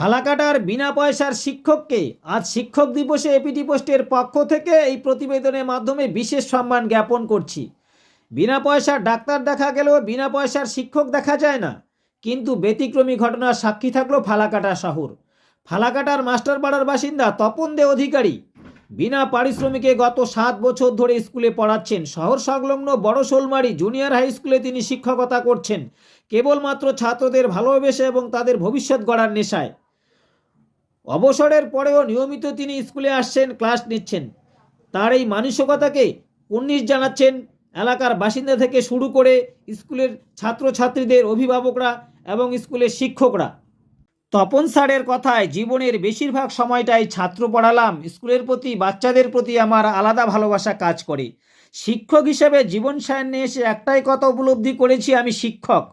ফালাকাটার বিনা পয়সার শিক্ষককে আজ শিক্ষক দিবসে এপিটি পোস্টের পক্ষ থেকে এই প্রতিবেদনের মাধ্যমে বিশেষ সম্মান জ্ঞাপন করছি। বিনা পয়সার ডাক্তার দেখা গেলেও বিনা পয়সার শিক্ষক দেখা যায় না। কিন্তু ব্যতিক্রমী ঘটনার সাক্ষী থাকল ফালাকাটা শহর। ফালাকাটার মাস্টারপাড়ার বাসিন্দা তপন দে অধিকারী। বিনা পারিশ্রমিকে গত সাত বছর ধরে স্কুলে পড়াচ্ছেন। শহর সংলগ্ন বড় শোলমারি জুনিয়র হাই স্কুলে তিনি শিক্ষকতা করছেন। কেবলমাত্র ছাত্রদের ভালোবেসে এবং তাদের ভবিষ্যৎ গড়ার নেশায়। অবসরের পরেও নিয়মিত তিনি স্কুলে আসছেন, ক্লাস নিচ্ছেন। তার এই মানসিকতাকে উন্নিশ জানাচ্ছেন এলাকার বাসিন্দা থেকে শুরু করে স্কুলের ছাত্রছাত্রীদের অভিভাবকরা এবং স্কুলের শিক্ষকরা। তপন স্যারের কথায়, জীবনের বেশিরভাগ সময়টাই ছাত্র পড়ালাম। স্কুলের প্রতি, বাচ্চাদের প্রতি আমার আলাদা ভালোবাসা কাজ করে। শিক্ষক হিসেবে জীবন সায়নে এসে একটাই কথা উপলব্ধি করেছি, আমি শিক্ষক।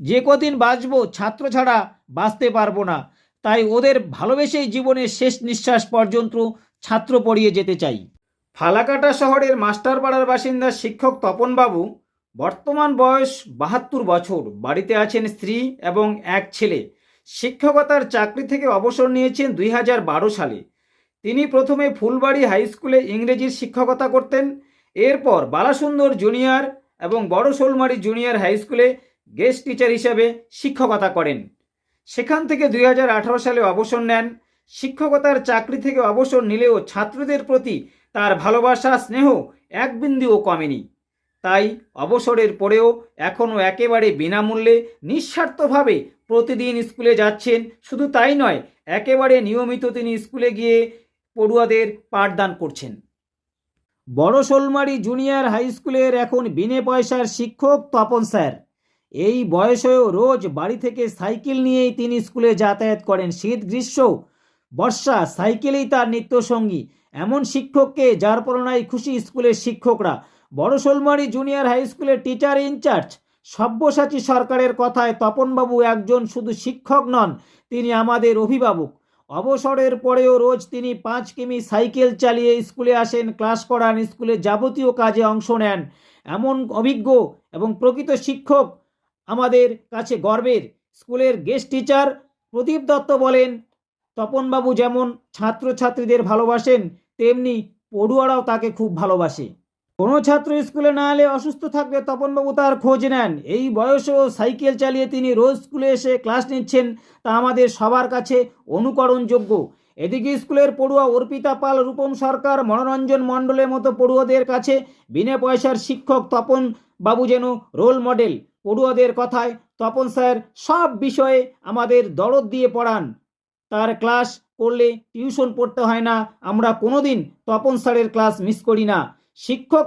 যে কদিন বাঁচবো, ছাত্র ছাড়া বাঁচতে পারব না। তাই ওদের ভালোবেসেই জীবনের শেষ নিঃশ্বাস পর্যন্ত ছাত্র পড়িয়ে যেতে চাই। ফালাকাটা শহরের মাস্টারপাড়ার বাসিন্দা শিক্ষক তপনবাবু বর্তমান বয়স বাহাত্তর বছর। বাড়িতে আছেন স্ত্রী এবং এক ছেলে। শিক্ষকতার চাকরি থেকে অবসর নিয়েছেন দুই হাজার বারো সালে। তিনি প্রথমে ফুলবাড়ি হাই স্কুলে ইংরেজির শিক্ষকতা করতেন। এরপর বালাসুন্দর জুনিয়র এবং বড় শোলমারি জুনিয়র হাই স্কুলে গেস্ট টিচার হিসেবে শিক্ষকতা করেন। সেখান থেকে দুই হাজার আঠারো সালে অবসর নেন। শিক্ষকতার চাকরি থেকে অবসর নিলেও ছাত্রদের প্রতি তার ভালোবাসা, স্নেহ এক বিন্দুও কমেনি। তাই অবসরের পরেও এখনও একেবারে বিনামূল্যে নিঃস্বার্থভাবে প্রতিদিন স্কুলে যাচ্ছেন। শুধু তাই নয়, একেবারে নিয়মিত তিনি স্কুলে গিয়ে পড়ুয়াদের পাঠদান করছেন। বড় শোলমারি জুনিয়র হাই স্কুলের এখন বিনে পয়সার শিক্ষক তপন স্যার। এই বয়সেও রোজ বাড়ি থেকে সাইকেল নিয়েই তিনি স্কুলে যাতায়াত করেন। শীত গ্রীষ্ম, বর্ষা, সাইকেলেই তার নিত্যসঙ্গী। এমন শিক্ষককে যার পরনায় খুশি স্কুলের শিক্ষকরা। বড় শোলমারি জুনিয়র হাই স্কুলের টিচার ইনচার্জ সব্যসাচী সরকারের কথায় তপনবাবু একজন শুধু শিক্ষক নন, তিনি আমাদের অভিভাবক। অবসরের পরেও রোজ তিনি পাঁচ কিমি সাইকেল চালিয়ে স্কুলে আসেন, ক্লাস করান, স্কুলের যাবতীয় কাজে অংশ নেন। এমন অভিজ্ঞ এবং প্রকৃত শিক্ষক আমাদের কাছে গর্বের স্কুলের গেস্ট টিচার প্রদীপ দত্ত বলেন, তপনবাবু যেমন ছাত্রছাত্রীদের ভালোবাসেন, তেমনি পড়ুয়ারাও তাকে খুব ভালোবাসে। কোনো ছাত্র স্কুলে না এলে অসুস্থ থাকলে তপনবাবু তার খোঁজ নেন। এই বয়সেও সাইকেল চালিয়ে তিনি রোজ স্কুলে এসে ক্লাস নিচ্ছেন, তা আমাদের সবার কাছে অনুকরণযোগ্য। এদিকে স্কুলের পড়ুয়া অর্পিতা পাল, রূপম সরকার, মনোরঞ্জন মণ্ডলের মতো পড়ুয়াদের কাছে বিনা পয়সার শিক্ষক তপন বাবু যেন রোল মডেল পড়ুয়াদের কথায় তপন স্যার সব বিষয়ে আমাদের দরদ দিয়ে পড়ান। তার ক্লাস করলে টিউশন পড়তে হয় না আমরা কোনোদিন তপন স্যারের ক্লাস মিস করি না। শিক্ষক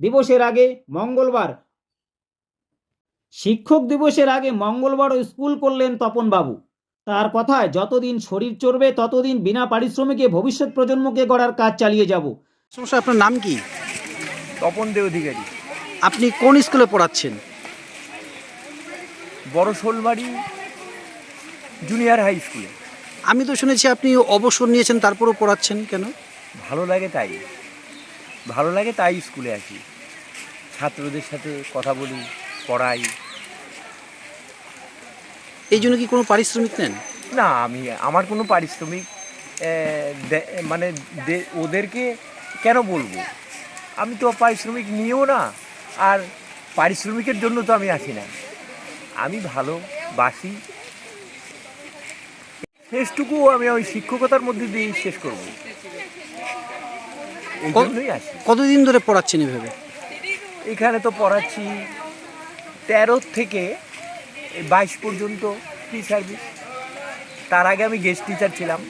দিবসের আগে মঙ্গলবার শিক্ষক দিবসের আগে মঙ্গলবারও স্কুল করলেন তপনবাবু। তার কথায় যতদিন শরীর চড়বে ততদিন বিনা পারিশ্রমিকে ভবিষ্যৎ প্রজন্মকে গড়ার কাজ চালিয়ে যাব। সমস্যা আপনার নাম কি? তপন দে অধিকারী। আপনি কোন স্কুলে পড়াচ্ছেন? বড় শোলবাড়ি জুনিয়র হাই স্কুলে আমি তো শুনেছি আপনি অবসর নিয়েছেন তারপরও পড়াচ্ছেন কেন? ভালো লাগে তাই। ভালো লাগে তাই স্কুলে আসি ছাত্রদের সাথে কথা বলি পড়াই। এই জন্য কি কোনো পারিশ্রমিক নেন? না আমি আমার কোনো পারিশ্রমিক মানে ওদেরকে কেন বলব? আমি তো পারিশ্রমিক নিয়েও না আর পারিশ্রমিকের জন্য তো আমি আসি না। আমি ভালোবাসি শেষটুকু আমি ওই শিক্ষকতার মধ্যে দিয়েই শেষ করব। এই কত- জন্যই আসি। কতদিন ধরে পড়াচ্ছেন এভাবে? এখানে তো পড়াচ্ছি তেরো থেকে বাইশ পর্যন্ত ফ্রি সার্ভিস। তার আগে আমি গেস্ট টিচার ছিলাম।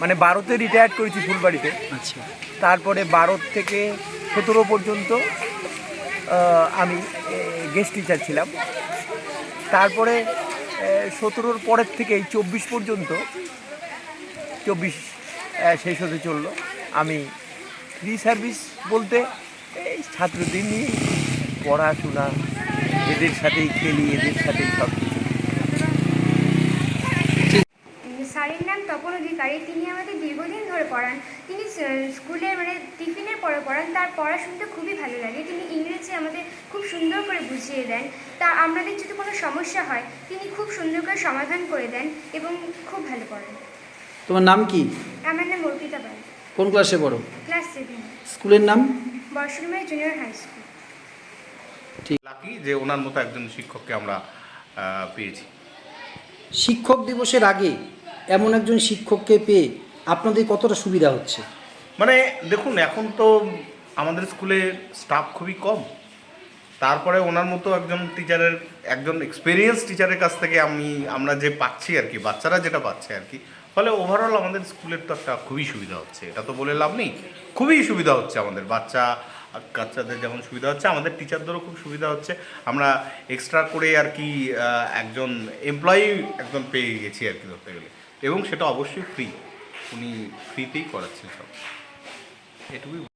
মানে বারোতে রিটায়ার করেছি ফুলবাড়িতে। আচ্ছা। তারপরে বারো থেকে সতেরো পর্যন্ত আমি গেস্ট টিচার ছিলাম। তারপরে সতেরোর পরের থেকে এই চব্বিশ পর্যন্ত, চব্বিশ শেষ হতে চলল। আমি ফ্রি সার্ভিস বলতে, এই ছাত্রদের নিয়ে পড়াশোনা, এদের সাথেই খেলি, এদের সাথেই সব কিছু স্যারের নাম তপন অধিকারী। তিনি আমাদের দীর্ঘদিন ধরে পড়ান। তিনি স্কুলে মানে টিফিনের পরে পড়ান। তার পড়া শুনতে খুবই ভালো লাগে। তিনি ইংরেজি আমাদের খুব সুন্দর করে বুঝিয়ে দেন। তা আমাদের যদি কোনো সমস্যা হয় তিনি খুব সুন্দর করে সমাধান করে দেন এবং খুব ভালো পড়ান। তোমার নাম কি? আমার নাম অর্পিতা পাল। কোন ক্লাসে পড়ো? Class seven. স্কুলের নাম? বর্ষরমাই জুনিয়র হাই স্কুল। লাকি যে ওনার মতো একজন শিক্ষককে আমরা পেয়েছি। শিক্ষক দিবসের আগে এমন একজন শিক্ষককে পেয়ে আপনাদের কতটা সুবিধা হচ্ছে? মানে দেখুন, এখন তো আমাদের স্কুলে স্টাফ খুবই কম। তারপরে ওনার মতো একজন টিচারের একজন এক্সপিরিয়েন্স টিচারের কাছ থেকে আমি, আমরা যে পাচ্ছি আর কি, বাচ্চারা যেটা পাচ্ছে আর কি, ফলে ওভারঅল আমাদের স্কুলের তো একটা খুবই সুবিধা হচ্ছে। এটা তো বলে লাভ নেই। খুবই সুবিধা হচ্ছে আমাদের বাচ্চা বাচ্চাদের যেমন সুবিধা হচ্ছে, আমাদের টিচারদেরও খুব সুবিধা হচ্ছে। আমরা এক্সট্রা করে আর কি একজন এমপ্লয়ি একজন পেয়ে গেছি আর কি ধরতে গেলে। এবং সেটা অবশ্যই ফ্রি উনি ফ্রিতেই করাচ্ছেন সব। এটুকুই